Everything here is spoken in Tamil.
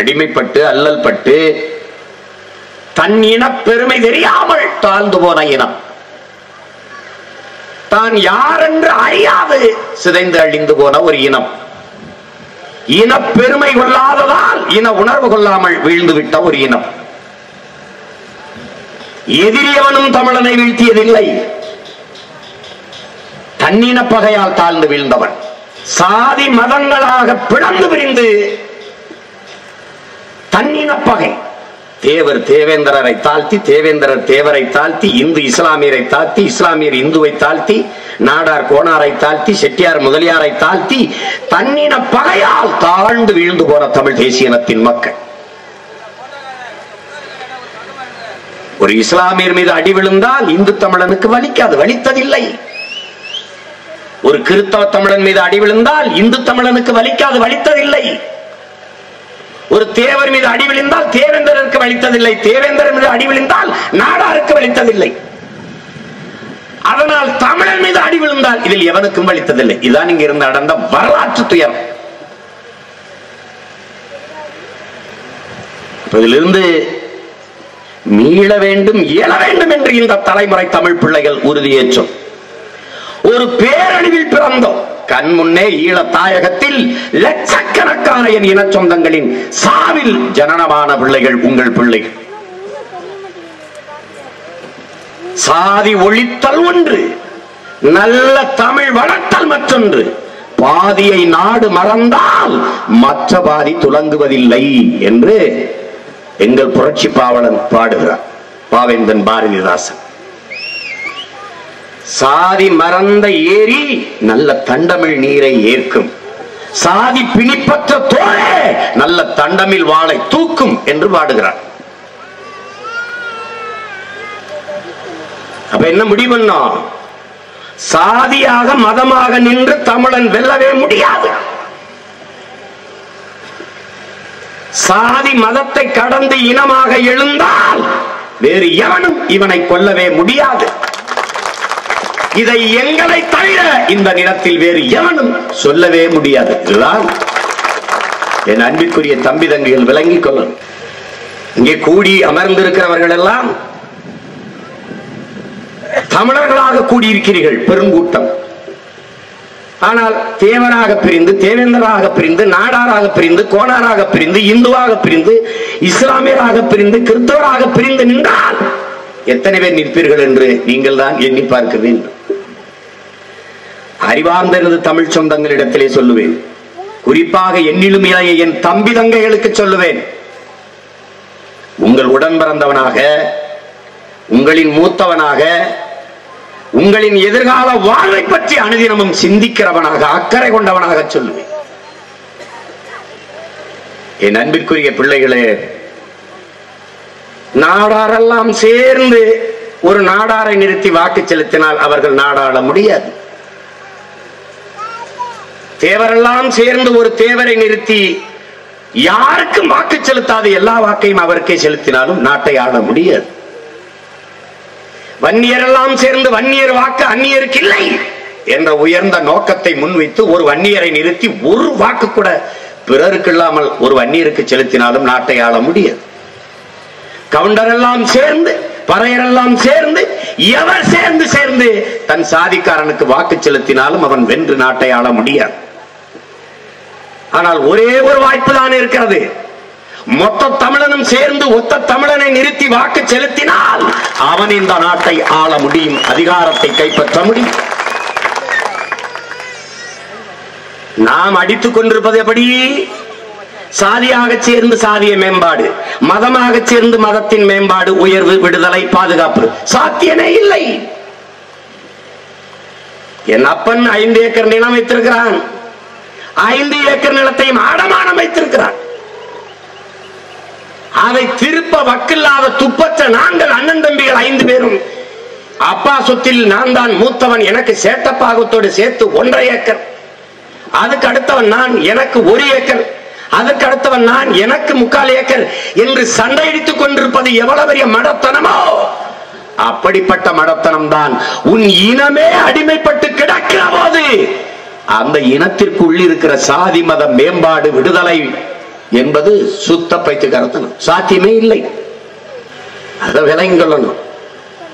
அடிமைப்பட்டு அல்லல் பட்டு தன் இன பெருமை தெரியாமல் தாழ்ந்து போன இனம். தான் யார் என்று அறியாது சிதைந்து அழிந்து போன ஒரு இனம். இன பெருமை கொள்ளாததால் இன உணர்வு கொள்ளாமல் வீழ்ந்து விட்ட ஒரு இனம். எதிரியவனும் தமிழனை வீழ்த்தியதில்லை. தன்னின பகையால் தாழ்ந்து வீழ்ந்தவன். சாதி மதங்களாக பிளந்து பிரிந்து தன்னின பகை. தேவர் தேவேந்திரரை தாழ்த்தி தேவேந்திரர் தேவரை தாழ்த்தி இந்து இஸ்லாமியரை தாழ்த்தி இஸ்லாமியர் இந்துவை தாழ்த்தி நாடார் கோனாரை தாழ்த்தி செட்டியார் முதலியாரை தாழ்த்தி தன்னின பகையால் தாழ்ந்து வீழ்ந்து போன தமிழ் தேசிய இனத்தின் மக்கள். ஒரு இஸ்லாமியர் மீது அடி விழுந்தால் இந்து தமிழனுக்கு வலிக்காது வலித்ததில்லை. ஒரு கிறிஸ்தவ தமிழன் மீது அடி விழுந்தால் இந்து தமிழனுக்கு வலிக்காது வலித்ததில்லை. ஒரு தேவர் மீது அடி விழுந்தால் தேவேந்திரருக்கு வலித்ததில்லை தேவேந்திரன் மீது அடி விழுந்தால் நாடாருக்கு வலித்ததில்லை. அதனால் தமிழன் மீது அடி விழுந்தால் இதில் எவனுக்கும் வலித்ததில்லை. இதுதான் இங்க இருந்து நடந்த வரலாற்று துயரம். இதிலிருந்து மீள வேண்டும் இயல வேண்டும் என்று இந்த தலைமுறை தமிழ் பிள்ளைகள் உறுதியேற்றும். ஒரு பேரழிவில் பிறந்தோம். கண் முன்னே ஈழ தாயகத்தில் லட்சக்கணக்கான என் இன சொந்தங்களின் சாவில் ஜனனமான பிள்ளைகள் உங்கள் பிள்ளைகள் சாதி ஒழித்தல் ஒன்று நல்ல தமிழ் வளர்த்தல் மற்றொன்று. பாதியை நாடு மறந்தால் மற்ற பாதி துலங்குவதில்லை என்று எங்கள் புரட்சி பாவலன் பாடுகிறார். பாவேந்தன் பாரதிதாசன். சாதி மறந்த ஏரி நல்ல தண்டமிழ் நீரை ஏற்கும். சாதி பிணிப்பற்ற தோழே நல்ல தண்டமிழ் வாளை தூக்கும் என்று பாடுகிறார். அப்ப என்ன முடிவு சாதியாக மதமாக நின்று தமிழன் வெல்லவே முடியாது. சாதி மதத்தை கடந்து இனமாக எழுந்தால் வேறு எவனும் இவனை கொல்லவே முடியாது. இதை எங்களை தவிர இந்த நிலத்தில் வேறு எவனும் சொல்லவே முடியாது. இதுதான் என் அன்பிற்குரிய தம்பி தங்கிகள் விளங்கிக் கொள்ளும் இங்கே கூடி அமர்ந்திருக்கிறவர்கள் எல்லாம் தமிழர்களாக கூடியிருக்கிறீர்கள் பெருங்கூட்டம். ஆனால் தேவராக பிரிந்து தேவேந்தராக பிரிந்து நாடாராக பிரிந்து கோணாராக பிரிந்து இந்துவாக பிரிந்து இஸ்லாமியராக பிரிந்து கிறிஸ்தவராக பிரிந்து நின்றால் எத்தனை பேர் நிற்பீர்கள் என்று நீங்கள் தான் எண்ணி பார்க்க வேண்டும். அறிவார்ந்த எனது தமிழ் சொந்தங்களிடத்திலே சொல்லுவேன். குறிப்பாக என்னிலும் இளைய என் தம்பி தங்கைகளுக்கு சொல்லுவேன். உங்கள் உடன் பிறந்தவனாக உங்களின் மூத்தவனாக உங்களின் எதிர்கால வாழ்வை பற்றி அனுதினமும் சிந்திக்கிறவனாக அக்கறை கொண்டவனாக சொல்லுவேன். என் அன்பிற்குரிய பிள்ளைகளே நாடாரெல்லாம் சேர்ந்து ஒரு நாடாரை நிறுத்தி வாக்கு செலுத்தினால் அவர்கள் நாடாள முடியாது. தேவரெல்லாம் சேர்ந்து ஒரு தேவரை நிறுத்தி யாருக்கும் வாக்கு செலுத்தாத எல்லா வாக்கையும் அவருக்கே செலுத்தினாலும் நாட்டை ஆள முடியாது. வன்னியரெல்லாம் சேர்ந்து வன்னியர் வாக்கு அந்நியருக்கு இல்லை என்ற உயர்ந்த நோக்கத்தை முன்வைத்து ஒரு வன்னியரை நிறுத்தி ஒரு வாக்கு கூட பிறருக்கு இல்லாமல் ஒரு வன்னியருக்கு செலுத்தினாலும் நாட்டை ஆள முடியாது. கவுண்டரெல்லாம் சேர்ந்து பறையரெல்லாம் சேர்ந்து எவர் சேர்ந்து சேர்ந்து தன் சாதிக்காரனுக்கு வாக்கு செலுத்தினாலும் அவன் வென்று நாட்டை ஆள முடியாது. ஆனால் ஒரே ஒரு வாய்ப்பு தான் இருக்கிறது. மொத்த தமிழனும் சேர்ந்து ஒத்த தமிழனை நிறுத்தி வாக்கு செலுத்தினால் அவன் இந்த நாட்டை ஆள முடியும் அதிகாரத்தை கைப்பற்ற முடியும். நாம் அடித்துக் கொண்டிருப்பது எப்படி? சாதியாக சேர்ந்து சாதிய மேம்பாடு மதமாக சேர்ந்து மதத்தின் மேம்பாடு உயர்வு விடுதலை பாதுகாப்பு சாத்தியமே இல்லை. என் அப்பன் ஐந்து ஏக்கர் நிலம் வைத்திருக்கிறான். ஐந்து ஏக்கர் நிலத்தையும் அடமானம் வைத்திருக்கிறான் அதை திருப்ப வக்கில்லாத துப்பற்ற நாங்கள் அண்ணன் தம்பிகள் ஐந்து பேரும் அப்பா சொத்தில் நான் தான் மூத்தவன் எனக்கு சேட்டப்பாகத்தோடு சேர்த்து ஒன்றரை ஏக்கர். அதுக்கு அடுத்தவன் நான் எனக்கு ஒரு ஏக்கர். அதுக்கு அடுத்தவன் நான் எனக்கு முக்கால் ஏக்கர். என்று சண்டையிடித்துக் கொண்டிருப்பது எவ்வளவு பெரிய மடத்தனமோ? அப்படிப்பட்ட மடத்தனம் தான் உன் இனமே அடிமைப்பட்டு கிடக்கிற போது அந்த இனத்திற்குள் இருக்கிற சாதி மத மேம்பாடு விடுதலை என்பது சுத்த பைத்தியக்காரத்தனம். சாத்தியமே இல்லை. அதை விலையும் கொள்ளணும்.